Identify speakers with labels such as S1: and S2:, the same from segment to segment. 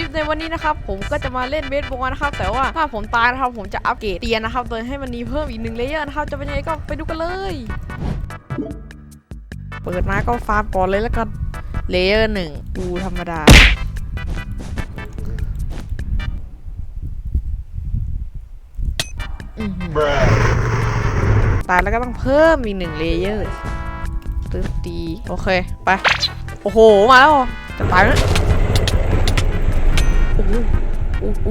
S1: ลิปในวันนี้นะครับผมก็จะมาเล่นเบสบอลนะครับแต่ว่าถ้าผมตายนะครับผมจะอัปเกรดเตียนนะครับโดยให้มันมีเพิ่มอีกหนึ่งเลเยอร์นะครับจะเป็นยังไงก็ไปดูกันเลย เปิดมาก็ฟาร์มก่อนเลยแล้วกันเลเยอร์หนึ่งดูธรรมดาตายแล้วก็ต้องเพิ่มอีกหนึ่งเลเยอร์ตึ๊บดีโอเค ไป โอ้โห มาแล้ว จะตายแล้ว อ้โหโอ้โห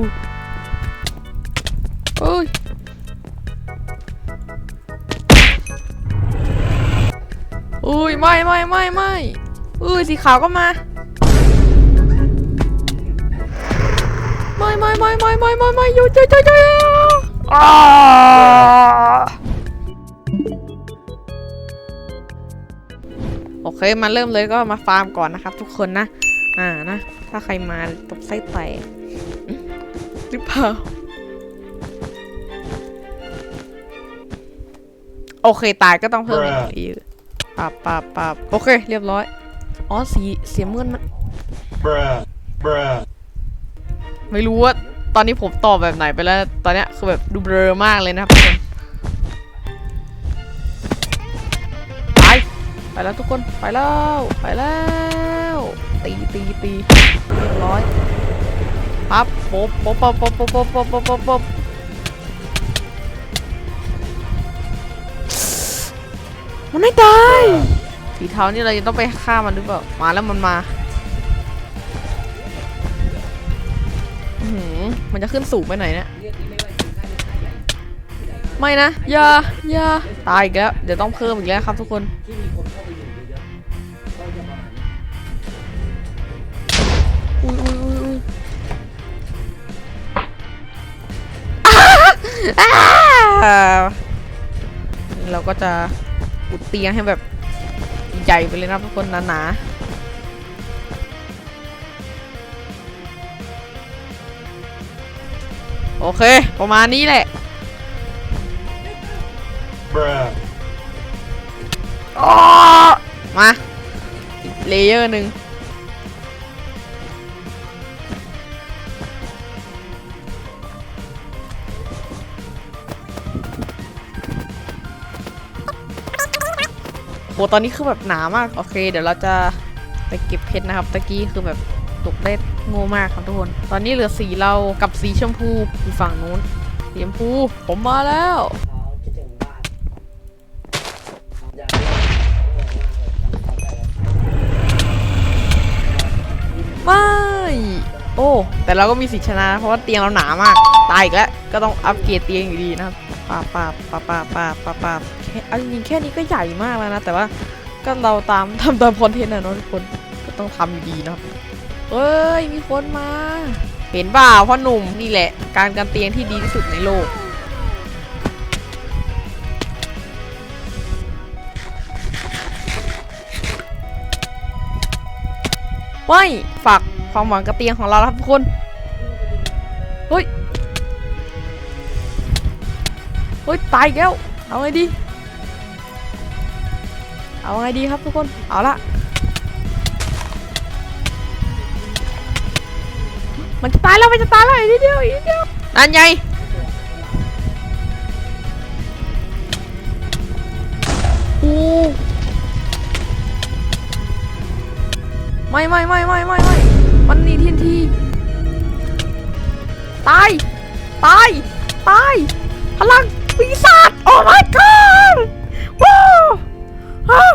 S1: เอ้ยอุ้ยไม่ไม่ไม่ไม่อุ้ยสีขาวก็มาไม่ไม่ไม่ไม่ไม่ไม่ไม่ยุดหยุดหยุดหยุดอ่าโอเคมาเริ่มเลยก็มาฟาร์มก่อนนะครับทุกคนนะ อ่านะ ถ้าใครมาตกไส้แตกอื้อหรือเปล่า โอเคตายก็ต้องเพิ่มอีก
S2: Bruh
S1: อีกปับปับปับโอเค เรียบร้อย อ๋อสีเสียเงินมัน
S2: Bruh. Bruh.
S1: ไม่รู้ว่าตอนนี้ผมตอบแบบไหนไปแล้ว ตอนเนี้ยคือแบบดูเบลอมากเลยนะครับทุกคนไปไปแล้วทุกคนไปแล้วไปแล้ว ตีตีตีเรียบร้อยปั๊บป๊บป๊บป๊บป๊บป๊บป๊บป๊บป๊บปบป๊บมันไม่ตายสีเทานี่เราจะต้องไปฆ่ามันหรือเปล่ามาแล้วมันมาหือมันจะขึ้นสูงไปไหนเนี่ยไม่นะอย่าอย่าตายอีกแล้วเดี๋ยวต้องเพิ่มอีกแล้วครับทุกคน เราก็จะอุดเตียงให้แบบใหญ่ไปเลยนะครับทุกคนหนาๆโอเค ประมาณนี้แหละ
S2: Bruh.
S1: อ๋อมาอีกเลเยอร์หนึ่ง หตอนนี้คือแบบหนามาก โอเค เดี๋ยวเราจะไปเก็บเพชรนะครับ ตะกี้คือแบบตกได้โง่มากครับทุกคน ตอนนี้เหลือสีเรากับสีชมพูอยู่ฝั่งนู้นสีชมพู ผมมาแล้ว โอ้ แต่เราก็มีสิทธิชนะ เพราะว่าเตียงเราหนามาก ตายอีกแล้ว ก็ต้องอัปเกรดเตียงอยู่ดีนะครับปาปาปาปาปาปาปาแค่เอาจริงแค่นี้ก็ใหญ่มากแล้วนะ แต่ว่าก็เราตามทำตามคอนเทนต์นะนาะทุกคน ก็ต้องทำอยู่ดีนะครับเอ้ย มีคนมา เห็นเปล่าพ่อหนุ่มนี่แหละ การกันเตียงที่ดีที่สุดในโลกไม่ฝาก ความหวังกับเตียงของเราครับทุกคนเฮ้ยเฮ้ยตายอีกแล้วเอาไงดี เอาไงดีครับทุกคนเอาละมันจะตายแล้วมันจะตายแล้วอีกนิดเดียวอีกนิดเดียวนั่นไงโอ้ไม่ไม่ไม่ไม่ไม่ไม่ มันหนีทีนทีตาย ตาย ตาย พลังปีศาจโอ้ my god ว้าว